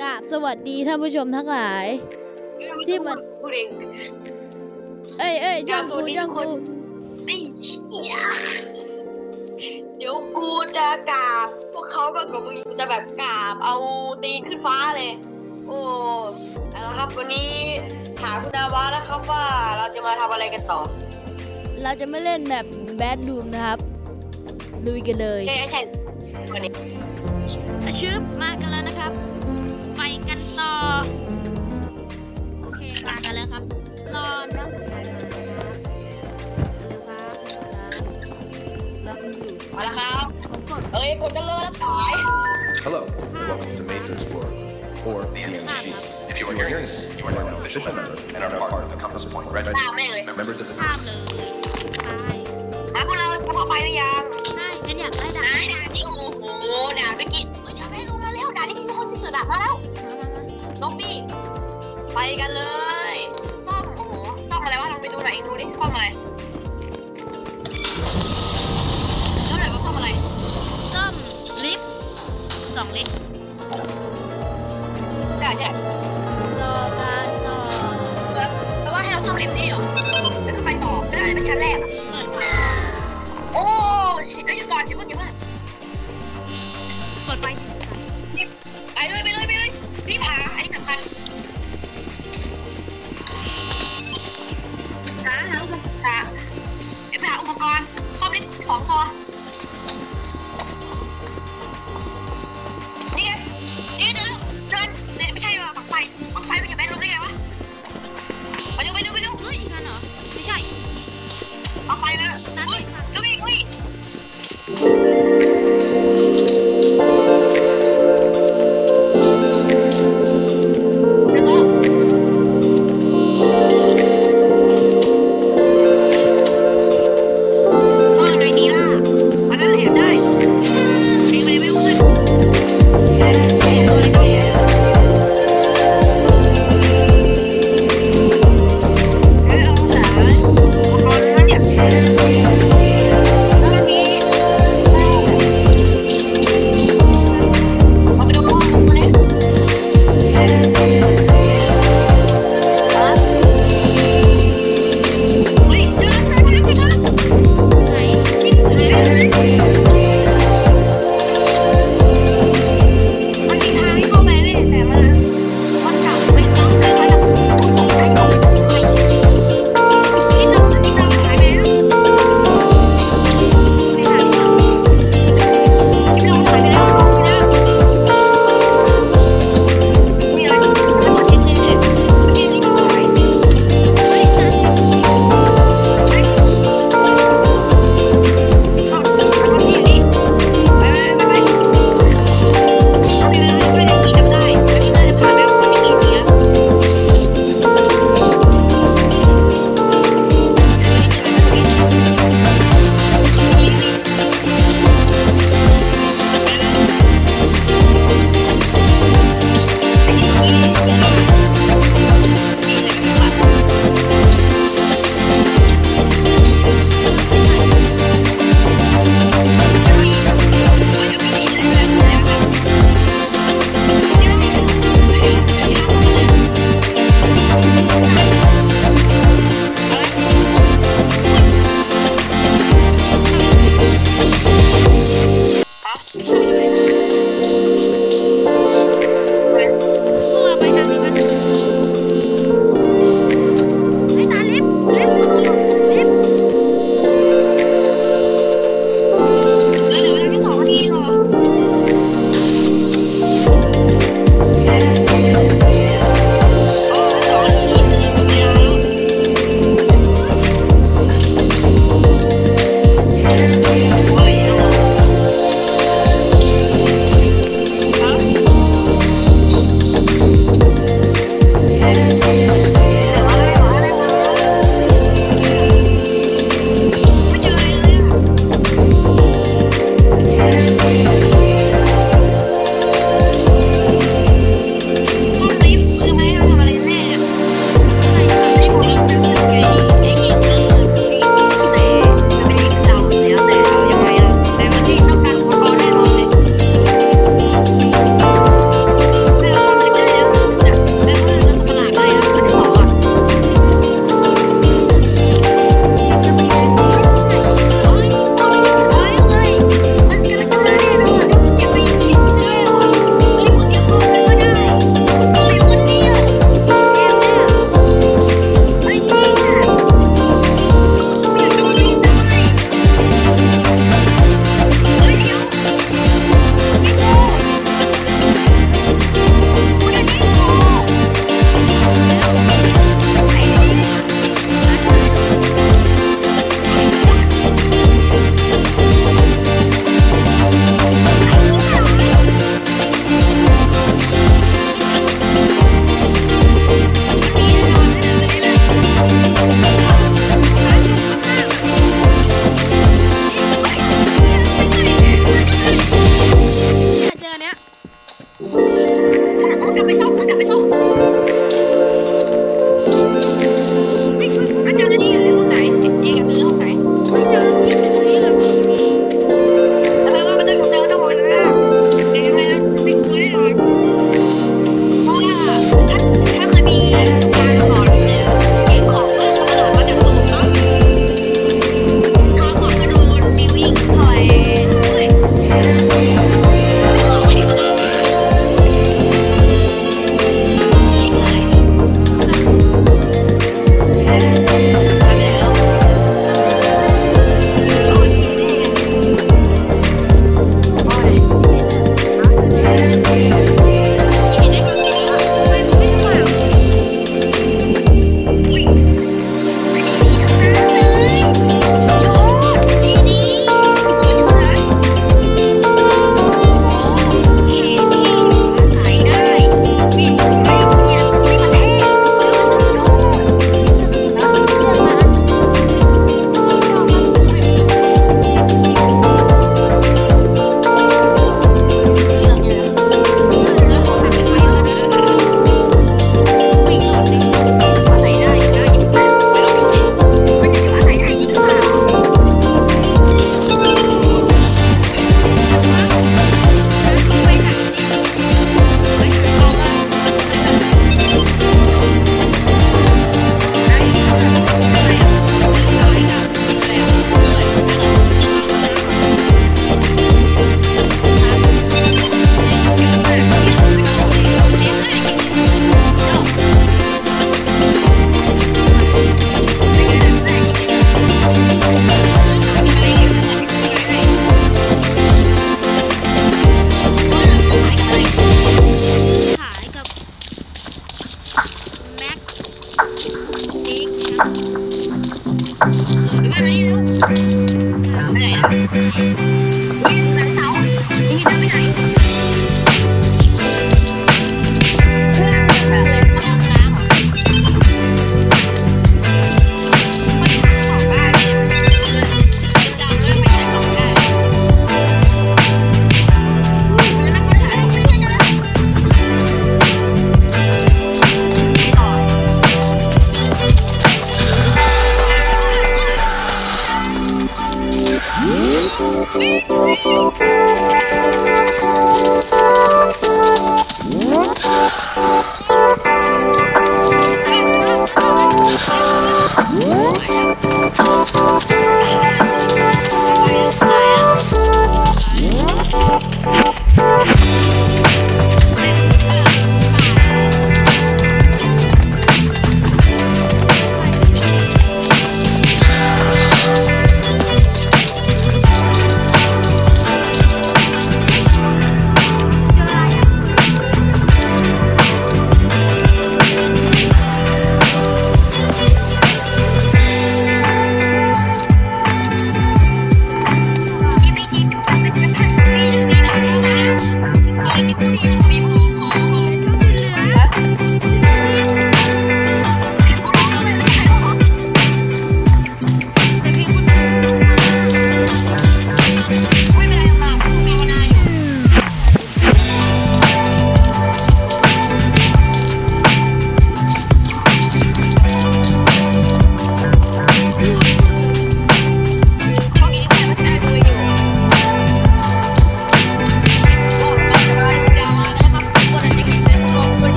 กราบสวัสดีท่านผู้ชมทั้งหลาย ที่มัน พูดเองเอ้ยเอ้ยช่างสกูวัสดีช่างทุกคกูนไอ้เหี้ยเดี๋ยวกูจะกราบพวกเขามากกว่ามึงกูจะแบบกราบเอาตีนขึ้นฟ้าเลย โอ้เอาละครับวันนี้ถามคุณนาวาแล้วครับว่าเราจะมาทำอะไรกันต่อ เราจะไม่เล่นแบบแบดรูมนะครับลุยกันเลย ใช่ใช่วันนี้ ชึบมากันแล้วนะครับไป กันต่อ โอเคมากันแล้วครับ รอนะมาแล้วครับเอ้ยกดกันเลยแล้วสาย Hello, and welcome to the Majors World, or the MMG. If you are hearing this, you are now an official member and are part of the Compass Point ตาม Regiment. แม่งเลย Members of the ข้าม Compass เลยไปมาพวกเราพอไปหรือยังได้ฉันอยากได้ดาด่าด่านี่โอ้โหด่าเมื่อกี้เฮ้ยเดี๋ยวไปรู้แล้วเร็วด่านี่มีคนสุดๆด่ามาแล้ว กันเลยซ่อมโอ้โหซ่อมอะไรวะลองไปดูหน่อยเองดูดิซ่อมอะไรดูหน่อยว่าซ่อมอะไร ซ่อมลิฟต์สองลิฟต์ 我们准备收，我们收。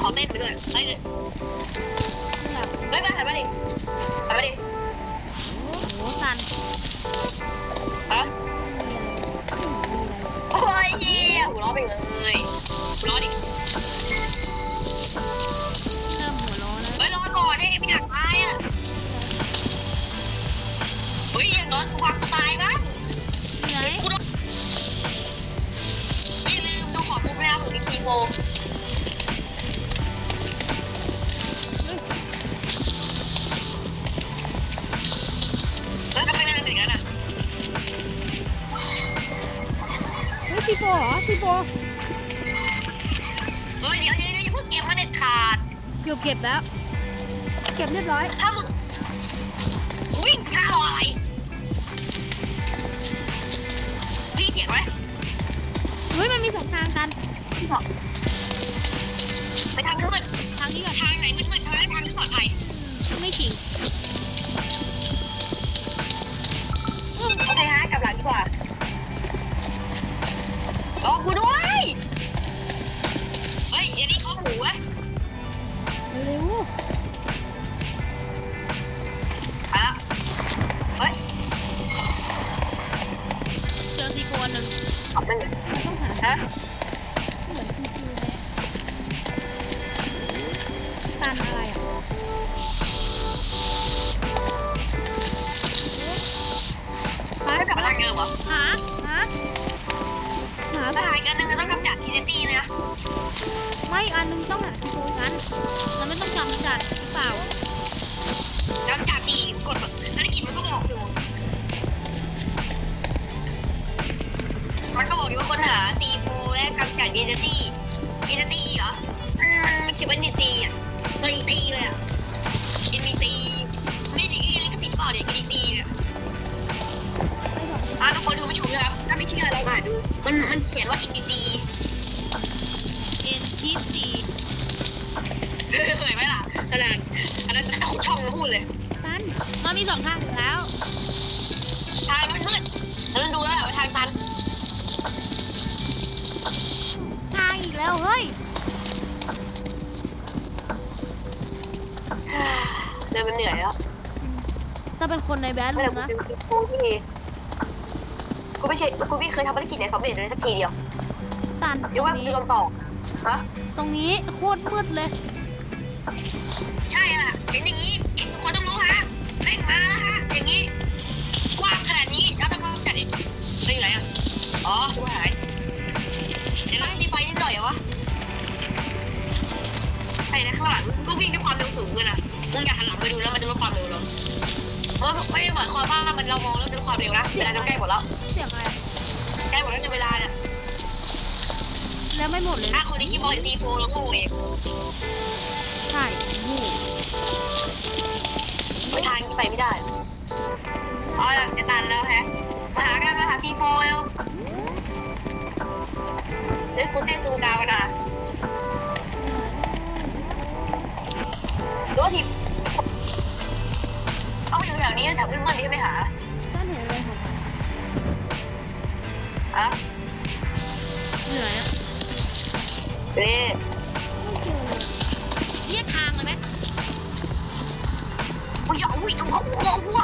ขอเต้นไปด้วยไปเลยแบบไม่ไปหันมาดิหันมาดิโอ้โหตันฮะโอ้ยเหี้ยหัวเราะไปเลยหัวเราะดิเริ่มหัวร้อนแล้วเฮ้ยรอก่อนให้ไม่อยากตายอะเฮ้ยอย่างน้อยกูวางกูตายบ้างที่ไหน กูโดนอย่าลืมดูขอปุ๊บแล้วถึงทีโม ฮ้ยซีโฟเหรอซีโฟเฮ้ยเดี๋ยวเดี๋ยวอย่าเพิ่งเกมมาเด็ดขาด เกือบเก็บแล้ว เก็บเรียบร้อย ถ้ามึงวิ่งข้าวอะไรพี่เขียนไว้เฮ้ยมันมีสองทางกันไปทางมืดทางนี้ก่อนทางไหนมืดๆทางไหนทางที่ปลอดภัยไม่ขิง กูด้วย ไม่อันนึงต้องหาซีโฟกันเราไม่ต้องจำจัดหรือเปล่าทำจากทีกดภารกิจมันก็บอกอยู่มันก็บอกอยู่ว่าค้นหาซีโฟและกำจัดดีเจตี้ดีเจตี้เหรอมันมันเขียนว่าดีตีอะตัวดีตีเลยอะดีตีไม่ดีก็ลิขสิทธิ์เปล่าเดี๋ยวดีตีเนี่ยอะทุกคนดูไม่ชมนะครับถ้าไม่เชื่อเราอ่านดูมันมันเขียนว่าอินดีตีเเคยไหมล่ะขนาดอันนั้นเอาช่องมาพูดเลยตันมันมีสองทางอยู่แล้วทางมันมืดแล้วมันดูแล้วแหละว่าทางตันทางอีกแล้วเฮ้ยเดินมันเหนื่อยแล้วถ้าเป็นคนในแบดไม่รูแต่มกูนะเป็นกูพี่กูไม่ใช่กูไม่เคยทำภารกิจไหนสำเร็จเลยสักทีเดียวตันยกเว้นตรงกูนี้ลงต่อฮะตรงนี้โคตรมืดเลย ใช่อะ เห็นอย่างนี้ทุกคนต้องรู้ฮะเร่งมานะฮะ อย่างนี้กว้างขนาดนี้แล้วต้องจัดอีกไม่อยู่ไหนอะ อ๋อกูหายเดี๋ยวเราดีไฟนิดหน่อยเหรอวะไปนะข้างหลังก็วิ่งด้วยความเร็วสูงเลยนะมึงอย่าหันหลังไปดูแล้วมันจะลดความเร็วลงเออไม่ได้หมายความว่ามันเรามองแล้วจะลดความเร็วนะเวลาจะใกล้หมดแล้วเสียงอะไรใกล้หมดแล้วจะเวลาเนี่ยแล้วไม่หมดเลยถ้าคนที่คิดว่าซีโฟเราโง่เองใช่โอ้โหไปทางไปไม่ได้อ๋อจะตันแล้วแฮะมาหากันมาหาซีโฟเร็วเฮ้ยกูเต้นซูกาวกันนะรู้ว่าทีเอาไปอยู่แถวนี้แถวมืดๆนี่ไม่หาตันเห็นอะไรของมันอะเหนื่อยอะเด้ อุ้ยอุ้ยต้องเขาหัว